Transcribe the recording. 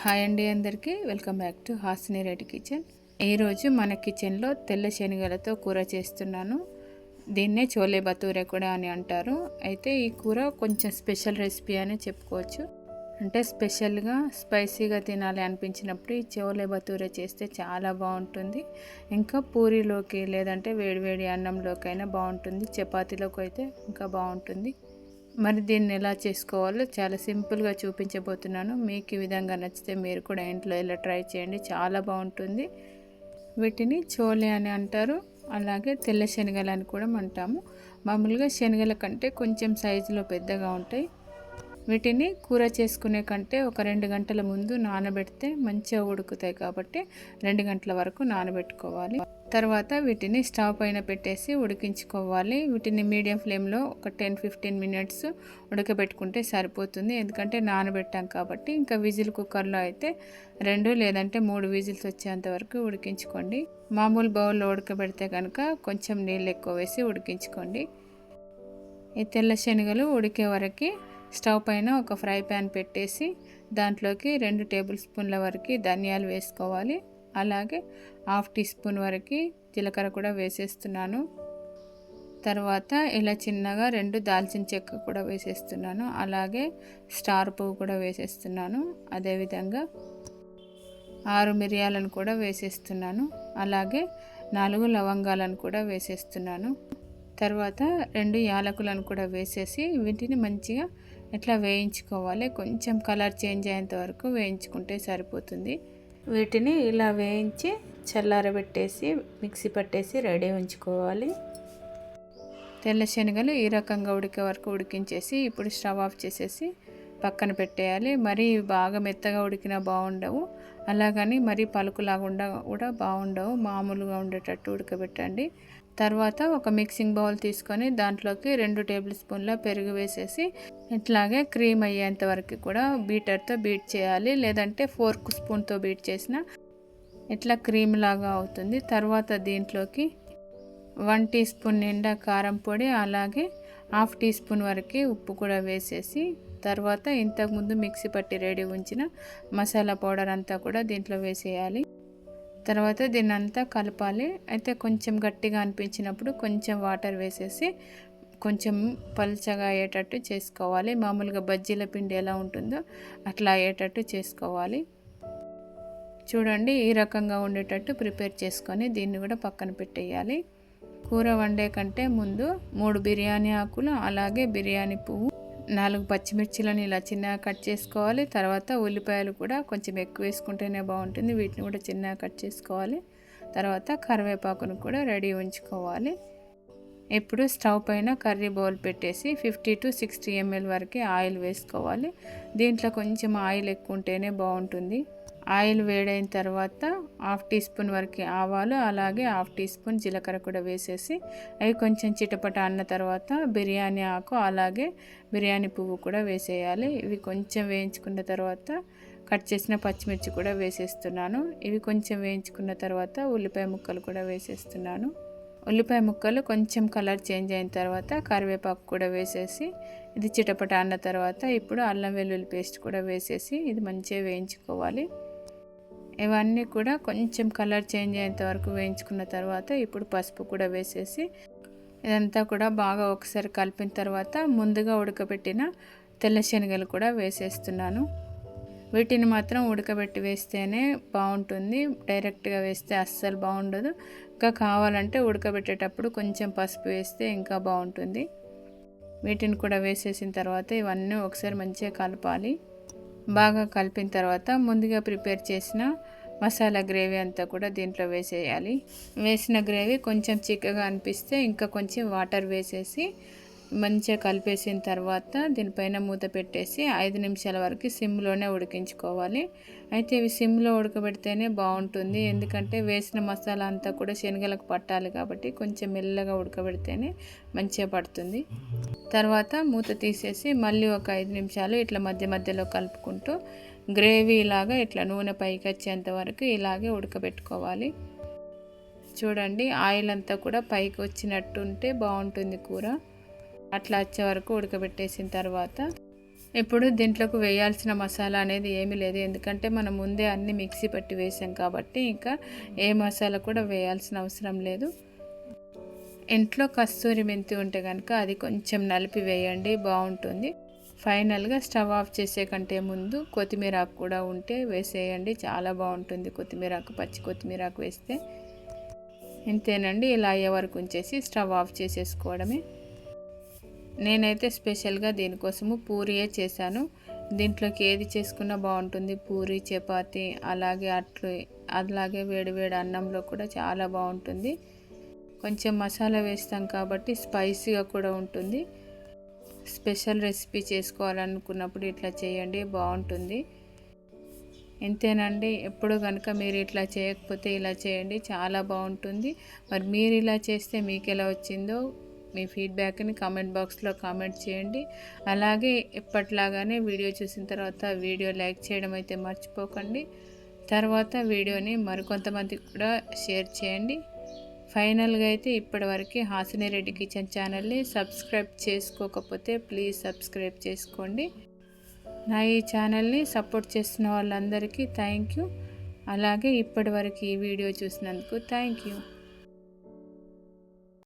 Hi అండి అందరికీ. Welcome back to Hasini Reddy kitchen. ఈరోజు మన కిచెన్లో తెల్ల శనగలతో కూర చేస్తున్నాను. దీన్నే చోలే బతూరే కూడా అని అంటారు. అయితే ఈ కూర కొంచెం స్పెషల్ రెసిపీ అని చెప్పుకోవచ్చు. అంటే స్పెషల్గా స్పైసీగా తినాలి అనిపించినప్పుడు ఈ చోలే బతూరే చేస్తే చాలా బాగుంటుంది. ఇంకా పూరీలోకి లేదంటే వేడివేడి అన్నంలోకైనా బాగుంటుంది. చపాతీలోకి అయితే ఇంకా బాగుంటుంది. మరి దీన్ని ఎలా చేసుకోవాలో చాలా సింపుల్గా చూపించబోతున్నాను. మీకు ఈ విధంగా నచ్చితే మీరు కూడా ఇంట్లో ఇలా ట్రై చేయండి. చాలా బాగుంటుంది. వీటిని చోలే అని అంటారు. అలాగే తెల్ల శనగలు అని కూడా అంటాము. మామూలుగా శనగల కంటే కొంచెం సైజులో పెద్దగా ఉంటాయి. వీటిని కూర చేసుకునే కంటే ఒక రెండు గంటల ముందు నానబెడితే మంచిగా ఉడుకుతాయి కాబట్టి రెండు గంటల వరకు నానబెట్టుకోవాలి. తర్వాత వీటిని స్టవ్ పైన పెట్టేసి ఉడికించుకోవాలి. వీటిని మీడియం ఫ్లేమ్లో ఒక టెన్ ఫిఫ్టీన్ మినిట్స్ ఉడకబెట్టుకుంటే సరిపోతుంది. ఎందుకంటే నానబెట్టాం కాబట్టి ఇంకా విజిల్ కుక్కర్లో అయితే రెండు లేదంటే మూడు విజిల్స్ వచ్చేంత వరకు ఉడికించుకోండి. మామూలు బౌల్లో ఉడకబెడితే కనుక కొంచెం నీళ్ళు ఎక్కువ వేసి ఉడికించుకోండి. ఈ తెల్ల శనగలు ఉడికే వరకు స్టవ్ పైన ఒక ఫ్రై ప్యాన్ పెట్టేసి దాంట్లోకి రెండు టేబుల్ స్పూన్ల వరకు ధనియాలు వేసుకోవాలి. అలాగే హాఫ్ టీ స్పూన్ వరకు జీలకర్ర కూడా వేసేస్తున్నాను. తర్వాత ఇలా చిన్నగా రెండు దాల్చిన చెక్క కూడా వేసేస్తున్నాను. అలాగే స్టార్ పువ్వు కూడా వేసేస్తున్నాను. అదేవిధంగా ఆరు మిరియాలను కూడా వేసేస్తున్నాను. అలాగే నాలుగు లవంగాలను కూడా వేసేస్తున్నాను. తర్వాత రెండు యాలకులను కూడా వేసేసి వీటిని మంచిగా ఇట్లా వేయించుకోవాలి? కొంచెం కలర్ చేంజ్ అయ్యేంత వరకు వేయించుకుంటే సరిపోతుంది. వీటిని ఇలా వేయించి చల్లారబెట్టేసి మిక్సీ పట్టేసి రెడీ ఉంచుకోవాలి. తెల్ల శనగలు ఈ రకంగా ఉడికే వరకు ఉడికించేసి ఇప్పుడు స్టవ్ ఆఫ్ చేసేసి పక్కన పెట్టేయాలి. మరీ బాగా మెత్తగా ఉడికినా బాగుండవు. అలాగని మరీ పలుకులాగా కూడా బాగుండవు. మామూలుగా ఉండేటట్టు ఉడకబెట్టండి. తర్వాత ఒక మిక్సింగ్ బౌల్ తీసుకొని దాంట్లోకి రెండు టేబుల్ స్పూన్ల పెరుగు వేసేసి ఇట్లాగే క్రీమ్ అయ్యేంత వరకు కూడా బీటర్తో బీట్ చేయాలి లేదంటే ఫోర్క్ స్పూన్తో బీట్ చేసిన ఇట్లా క్రీమ్ లాగా అవుతుంది. తర్వాత దీంట్లోకి వన్ టీ స్పూన్ నిండా కారం పొడి అలాగే హాఫ్ టీ స్పూన్ వరకు ఉప్పు కూడా వేసేసి తర్వాత ఇంతకుముందు మిక్సీ పట్టి రెడీ ఉంచిన మసాలా పౌడర్ అంతా కూడా దీంట్లో వేసేయాలి. తర్వాత దీన్ని అంతా కలపాలి. అయితే కొంచెం గట్టిగా అనిపించినప్పుడు కొంచెం వాటర్ వేసేసి కొంచెం పల్చగా అయ్యేటట్టు చేసుకోవాలి. మామూలుగా బజ్జీల పిండి ఎలా ఉంటుందో అట్లా అయ్యేటట్టు చేసుకోవాలి. చూడండి ఈ రకంగా ఉండేటట్టు ప్రిపేర్ చేసుకొని దీన్ని కూడా పక్కన పెట్టేయాలి. కూర వండే కంటే ముందు మూడు బిర్యానీ ఆకులు అలాగే బిర్యానీ పువ్వు నాలుగు పచ్చిమిర్చిలను ఇలా చిన్నగా కట్ చేసుకోవాలి. తర్వాత ఉల్లిపాయలు కూడా కొంచెం ఎక్కువ వేసుకుంటేనే బాగుంటుంది. వీటిని కూడా చిన్నగా కట్ చేసుకోవాలి. తర్వాత కరివేపాకును కూడా రెడీ ఉంచుకోవాలి. ఇప్పుడు స్టవ్ పైన కర్రీ బౌల్ పెట్టేసి ఫిఫ్టీ టు సిక్స్టీ ఎంఎల్ వరకు ఆయిల్ వేసుకోవాలి. దీంట్లో కొంచెం ఆయిల్ ఎక్కువ ఉంటేనే బాగుంటుంది. ఆయిల్ వేడైన తర్వాత హాఫ్ టీ స్పూన్ వరకు ఆవాలు అలాగే హాఫ్ టీ స్పూన్ జీలకర్ర కూడా వేసేసి అవి కొంచెం చిటపట అన్న తర్వాత బిర్యానీ ఆకు అలాగే బిర్యానీ పువ్వు కూడా వేసేయాలి. ఇవి కొంచెం వేయించుకున్న తర్వాత కట్ చేసిన పచ్చిమిర్చి కూడా వేసేస్తున్నాను. ఇవి కొంచెం వేయించుకున్న తర్వాత ఉల్లిపాయ ముక్కలు కూడా వేసేస్తున్నాను. ఉల్లిపాయ ముక్కలు కొంచెం కలర్ చేంజ్ అయిన తర్వాత కరివేపాకు కూడా వేసేసి ఇది చిటపట అన్న తర్వాత ఇప్పుడు అల్లం వెల్లుల్లి పేస్ట్ కూడా వేసేసి ఇది మంచిగా వేయించుకోవాలి. ఇవన్నీ కూడా కొంచెం కలర్ చేంజ్ అయ్యేంత వరకు వేయించుకున్న తర్వాత ఇప్పుడు పసుపు కూడా వేసేసి ఇదంతా కూడా బాగా ఒకసారి కలిపిన తర్వాత ముందుగా ఉడకబెట్టిన తెల్ల శనగలు కూడా వేసేస్తున్నాను. వీటిని మాత్రం ఉడకబెట్టి వేస్తేనే బాగుంటుంది. డైరెక్ట్గా వేస్తే అస్సలు బాగుండదు. ఇంకా కావాలంటే ఉడకబెట్టేటప్పుడు కొంచెం పసుపు వేస్తే ఇంకా బాగుంటుంది. వీటిని కూడా వేసేసిన తర్వాత ఇవన్నీ ఒకసారి మంచిగా కలపాలి. బాగా కలిపిన తర్వాత ముందుగా ప్రిపేర్ చేసిన మసాలా గ్రేవీ అంతా కూడా దీంట్లో వేసేయాలి. వేసిన గ్రేవీ కొంచెం చిక్కగా అనిపిస్తే ఇంకా కొంచెం వాటర్ వేసేసి మంచిగా కలిపేసిన తర్వాత దీనిపైన మూత పెట్టేసి ఐదు నిమిషాల వరకు సిమ్లోనే ఉడికించుకోవాలి. అయితే ఇవి సిమ్లో ఉడకబెడితేనే బాగుంటుంది. ఎందుకంటే వేసిన మసాలా అంతా కూడా శనగలకు పట్టాలి కాబట్టి కొంచెం మెల్లగా ఉడకబెడితేనే మంచిగా పడుతుంది. తర్వాత మూత తీసేసి మళ్ళీ ఒక ఐదు నిమిషాలు ఇట్లా మధ్య మధ్యలో కలుపుకుంటూ గ్రేవీ ఇలాగా ఇట్లా నూనె పైకి వచ్చేంత వరకు ఇలాగే ఉడకబెట్టుకోవాలి. చూడండి ఆయిల్ అంతా కూడా పైకి వచ్చినట్టు ఉంటే బాగుంటుంది కూర. అట్లా వచ్చే వరకు ఉడకబెట్టేసిన తర్వాత ఇప్పుడు దీంట్లోకి వేయాల్సిన మసాలా అనేది ఏమీ లేదు. ఎందుకంటే మనం ముందే అన్ని మిక్సీ పట్టి వేసాం కాబట్టి ఇంకా ఏ మసాలా కూడా వేయాల్సిన అవసరం లేదు. ఇంట్లో కస్తూరి మెంతి ఉంటే కనుక అది కొంచెం నలిపి వేయండి బాగుంటుంది. ఫైనల్గా స్టవ్ ఆఫ్ చేసే కంటే ముందు కొత్తిమీరాకు కూడా ఉంటే వేసేయండి చాలా బాగుంటుంది. కొత్తిమీరాకు పచ్చి కొత్తిమీరాకు వేస్తే. ఇంతేనండి ఇలా అయ్యే వరకు ఉంచేసి స్టవ్ ఆఫ్ చేసేసుకోవడమే. నేనైతే స్పెషల్గా దీనికోసము పూరియే చేశాను. దీంట్లోకి ఏది చేసుకున్నా బాగుంటుంది. పూరి చపాతి అలాగే అట్లు అలాగే వేడివేడి అన్నంలో కూడా చాలా బాగుంటుంది. కొంచెం మసాలా వేస్తాం కాబట్టి స్పైసీగా కూడా ఉంటుంది. స్పెషల్ రెసిపీ చేసుకోవాలనుకున్నప్పుడు ఇట్లా చేయండి బాగుంటుంది. ఇంతేనండి. ఎప్పుడు కనుక మీరు ఇట్లా చేయకపోతే ఇలా చేయండి చాలా బాగుంటుంది. మరి మీరు ఇలా చేస్తే మీకు ఎలా వచ్చిందో మీ ఫీడ్బ్యాక్ని కామెంట్ బాక్స్లో కామెంట్ చేయండి. అలాగే ఎప్పట్లాగానే వీడియో చూసిన తర్వాత వీడియో లైక్ చేయడం అయితే మర్చిపోకండి. తర్వాత వీడియోని మరికొంతమందికి కూడా షేర్ చేయండి. ఫైనల్గా అయితే ఇప్పటివరకు హాసిని రెడ్డి కిచెన్ ఛానల్ని సబ్స్క్రైబ్ చేసుకోకపోతే ప్లీజ్ సబ్స్క్రైబ్ చేసుకోండి. నా ఈ ఛానల్ని సపోర్ట్ చేస్తున్న వాళ్ళందరికీ థ్యాంక్ యూ. అలాగే ఇప్పటివరకు ఈ వీడియో చూసినందుకు థ్యాంక్ యూ.